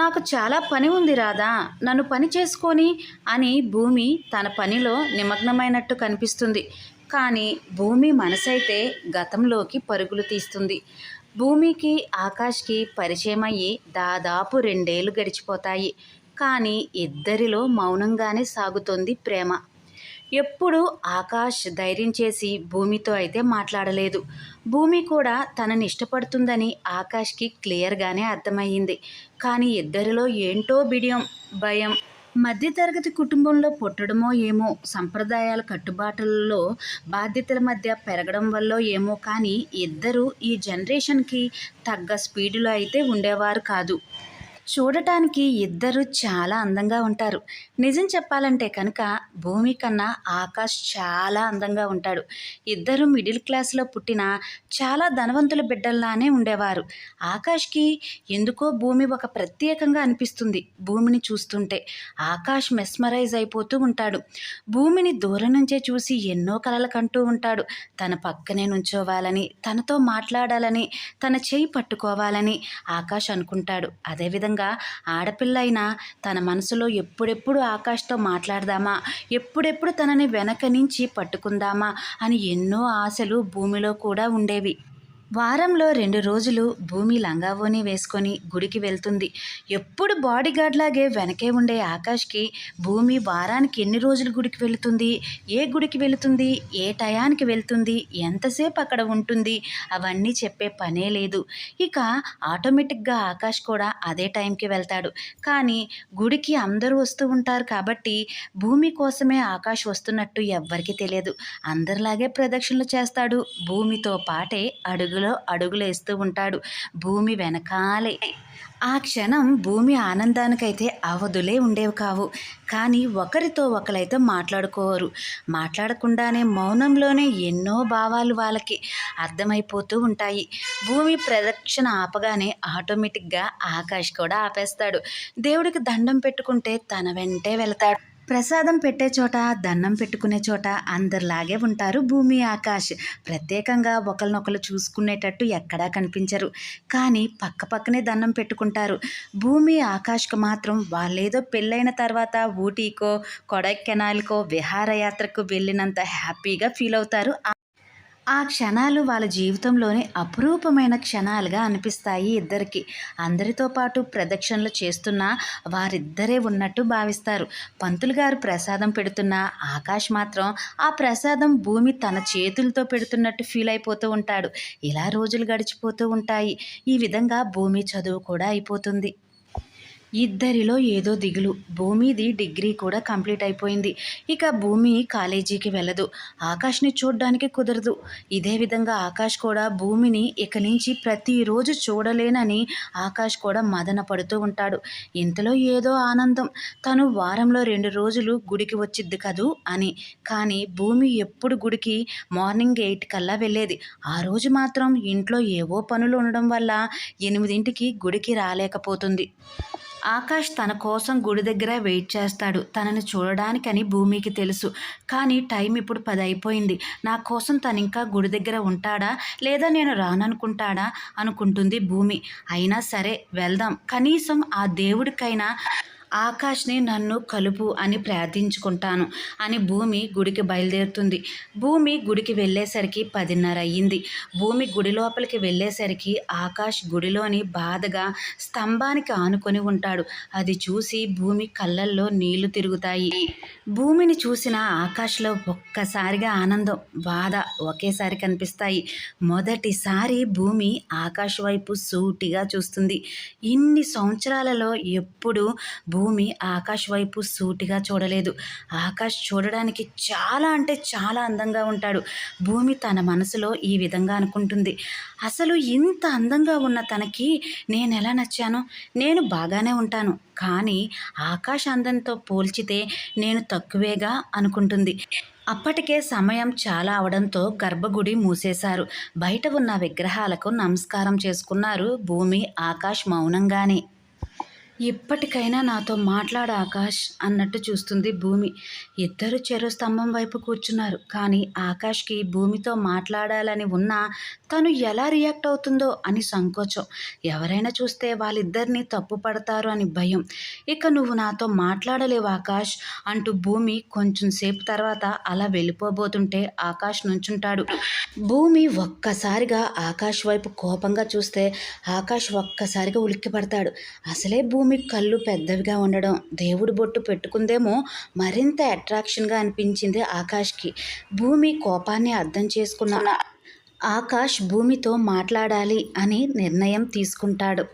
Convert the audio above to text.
నాకు చాలా పని ఉంది రాదా నన్ను పని చేసుకొని అని భూమి తన పనిలో నిమగ్నమైనట్టు కనిపిస్తుంది. కానీ భూమి మనసైతే గతంలోకి పరుగులు తీస్తుంది. భూమికి ఆకాష్కి పరిచయం అయ్యి దాదాపు రెండేళ్ళు గడిచిపోతాయి. కానీ ఇద్దరిలో మౌనంగానే సాగుతోంది ప్రేమ. ఎప్పుడు ఆకాష్ ధైర్యం చేసి భూమితో అయితే మాట్లాడలేదు. భూమి కూడా తనని ఇష్టపడుతుందని ఆకాష్కి క్లియర్గానే అర్థమయ్యింది. కానీ ఇద్దరిలో ఏంటో బిడియం భయం. మధ్యతరగతి కుటుంబంలో పుట్టడమో ఏమో సంప్రదాయాల కట్టుబాట్లలో బాధ్యతల మధ్య పెరగడం వల్ల ఏమో కానీ ఇద్దరు ఈ జనరేషన్కి తగ్గ స్పీడులో అయితే ఉండేవారు కాదు. చూడటానికి ఇద్దరు చాలా అందంగా ఉంటారు. నిజం చెప్పాలంటే కనుక భూమి కన్నా ఆకాష్ చాలా అందంగా ఉంటాడు. ఇద్దరు మిడిల్ క్లాస్లో పుట్టిన చాలా ధనవంతుల బిడ్డల్లానే ఉండేవారు. ఆకాష్కి ఎందుకో భూమి ఒక ప్రత్యేకంగా అనిపిస్తుంది భూమిని చూస్తుంటే. ఆకాష్ మెస్మరైజ్ అయిపోతూ ఉంటాడు. భూమిని దూరం నుంచే చూసి ఎన్నో కలలు కంటూ ఉంటాడు. తన పక్కనే నుంచోవాలని తనతో మాట్లాడాలని తన చేయి పట్టుకోవాలని ఆకాష్ అనుకుంటాడు. అదేవిధంగా ఆడపిల్ల అయినా తన మనసులో ఎప్పుడెప్పుడు ఆకాష్తో మాట్లాడదామా? ఎప్పుడెప్పుడు తనని వెనక నుంచి పట్టుకుందామా? అని ఎన్నో ఆశలు భూమిలో కూడా ఉండేవి. వారంలో రెండు రోజులు భూమి లంగావోని వేసుకొని గుడికి వెళ్తుంది. ఎప్పుడు బాడీగార్డ్లాగే లాగే వెనకే ఉండే ఆకాష్కి భూమి వారానికి ఎన్ని రోజులు గుడికి వెళుతుంది? ఏ గుడికి వెళుతుంది? ఏ టయానికి వెళ్తుంది? ఎంతసేపు అక్కడ ఉంటుంది? అవన్నీ చెప్పే పనే లేదు. ఇక ఆటోమేటిక్గా ఆకాష్ కూడా అదే టైంకి వెళ్తాడు. కానీ గుడికి అందరూ వస్తూ ఉంటారు కాబట్టి భూమి కోసమే ఆకాష్ వస్తున్నట్టు ఎవ్వరికీ తెలియదు. అందరిలాగే ప్రదక్షిణలు చేస్తాడు. భూమితో పాటే అడుగు అడుగులో అడుగులేస్తూ ఉంటాడు భూమి వెనకాలే. ఆ క్షణం భూమి ఆనందానికైతే అవధులే ఉండేవి కావు. కానీ ఒకరితో ఒకరైతే మాట్లాడుకోరు. మాట్లాడకుండానే మౌనంలోనే ఎన్నో భావాలు వాళ్ళకి అర్థమైపోతూ ఉంటాయి. భూమి ప్రదక్షిణ ఆపగానే ఆటోమేటిక్గా ఆకాష్ కూడా ఆపేస్తాడు. దేవుడికి దండం పెట్టుకుంటే తన వెంటే వెళ్తాడు. ప్రసాదం పెట్టే చోట దండం పెట్టుకునే చోట అందరిలాగే ఉంటారు భూమి ఆకాష్. ప్రత్యేకంగా ఒకరినొకరు చూసుకునేటట్టు ఎక్కడా కనిపించరు. కానీ పక్క పక్కనే దండం పెట్టుకుంటారు. భూమి ఆకాష్కు మాత్రం వాళ్ళేదో పెళ్ళైన తర్వాత ఊటీకో కొడైకెనాల్కో విహారయాత్రకు వెళ్ళినంత హ్యాపీగా ఫీల్ అవుతారు ఆ క్షణాలు వాళ్ళ జీవితంలోనే అపురూపమైన క్షణాలుగా అనిపిస్తాయి ఇద్దరికి. అందరితో పాటు ప్రదక్షిణలు చేస్తున్న వారిద్దరే ఉన్నట్టు భావిస్తారు. పంతులు గారు ప్రసాదం పెడుతున్న ఆకాష్ మాత్రం ఆ ప్రసాదం భూమి తన చేతులతో పెడుతున్నట్టు ఫీల్ అయిపోతూ ఉంటాడు. ఇలా రోజులు గడిచిపోతూ ఉంటాయి. ఈ విధంగా భూమి చదువు కూడా అయిపోతుంది. ఇద్దరిలో ఏదో దిగులు. భూమిది డిగ్రీ కూడా కంప్లీట్ అయిపోయింది. ఇక భూమి కాలేజీకి వెళ్ళదు. ఆకాష్ని చూడడానికి కుదరదు. ఇదే విధంగా ఆకాష్ కూడా భూమిని ఇక నుంచి ప్రతిరోజు చూడలేనని ఆకాష్ కూడా మదన పడుతూ ఉంటాడు. ఇంతలో ఏదో ఆనందం. తను వారంలో రెండు రోజులు గుడికి వచ్చిద్ది కదూ అని. కానీ భూమి ఎప్పుడు గుడికి? మార్నింగ్ ఎయిట్ కల్లా వెళ్ళేది. ఆ రోజు మాత్రం ఇంట్లో ఏవో పనులు ఉండడం వల్ల ఎనిమిదింటికి గుడికి రాలేకపోతుంది. ఆకాష్ తన కోసం గుడి దగ్గర వెయిట్ చేస్తాడు. తనని చూడడానికని భూమికి తెలుసు. కానీ టైం ఇప్పుడు పది అయిపోయింది నా కోసం తను ఇంకా గుడి దగ్గర ఉంటాడా? లేదా నేను రాననుకుంటాడా? అనుకుంటుంది భూమి. అయినా సరే వెళ్దాం. కనీసం ఆ దేవుడికైనా ఆకాష్ని నన్ను కలుపు అని ప్రార్థించుకుంటాను అని భూమి గుడికి బయలుదేరుతుంది. భూమి గుడికి వెళ్ళేసరికి పదిన్నర అయ్యింది. భూమి గుడి లోపలికి వెళ్ళేసరికి ఆకాష్ గుడిలోని బాధగా స్తంభానికి ఆనుకొని ఉంటాడు. అది చూసి భూమి కళ్ళల్లో నీళ్ళు తిరుగుతాయి. భూమిని చూసిన ఆకాష్లో ఒక్కసారిగా ఆనందం బాధ ఒకేసారి కనిపిస్తాయి. మొదటిసారి భూమి ఆకాష్ వైపు సూటిగా చూస్తుంది. ఇన్ని సంవత్సరాలలో ఎప్పుడు భూమి ఆకాష్ వైపు సూటిగా చూడలేదు. ఆకాష్ చూడడానికి చాలా అంటే చాలా అందంగా ఉంటాడు. భూమి తన మనసులో ఈ విధంగా అనుకుంటుంది. అసలు ఇంత అందంగా ఉన్న తనకి నేను ఎలా నచ్చాను? నేను బాగానే ఉంటాను. కానీ ఆకాశ అందంతో పోల్చితే నేను తక్కువేగా అనుకుంటుంది. అప్పటికే సమయం చాలా అవడంతో గర్భగుడి మూసేశారు. బయట ఉన్న విగ్రహాలకు నమస్కారం చేసుకున్నారు భూమి ఆకాష్ మౌనంగానే. ఇప్పటికైనా నాతో మాట్లాడ ఆకాష్ అన్నట్టు చూస్తుంది భూమి. ఇద్దరు చెరు స్తంభం వైపు కూర్చున్నారు. కానీ ఆకాష్కి భూమితో మాట్లాడాలని ఉన్నా తను ఎలా రియాక్ట్ అవుతుందో అని సంకోచం. ఎవరైనా చూస్తే వాళ్ళిద్దరిని తప్పు పడతారు అని భయం. ఇక నువ్వు నాతో మాట్లాడలేవు ఆకాష్ అంటూ భూమి కొంచెం సేపు తర్వాత అలా వెళ్ళిపోబోతుంటే ఆకాష్ నుంచుంటాడు. భూమి ఒక్కసారిగా ఆకాష్ వైపు కోపంగా చూస్తే ఆకాష్ ఒక్కసారిగా ఉలిక్కిపడతాడు. అసలే భూమి భూమి కళ్ళు పెద్దవిగా ఉండడం దేవుడి బొట్టు పెట్టుకుందేమో మరింత అట్రాక్షన్గా అనిపించింది ఆకాష్కి. భూమి కోపాన్ని అర్థం చేసుకున్న ఆకాష్ భూమితో మాట్లాడాలి అని నిర్ణయం తీసుకుంటాడు.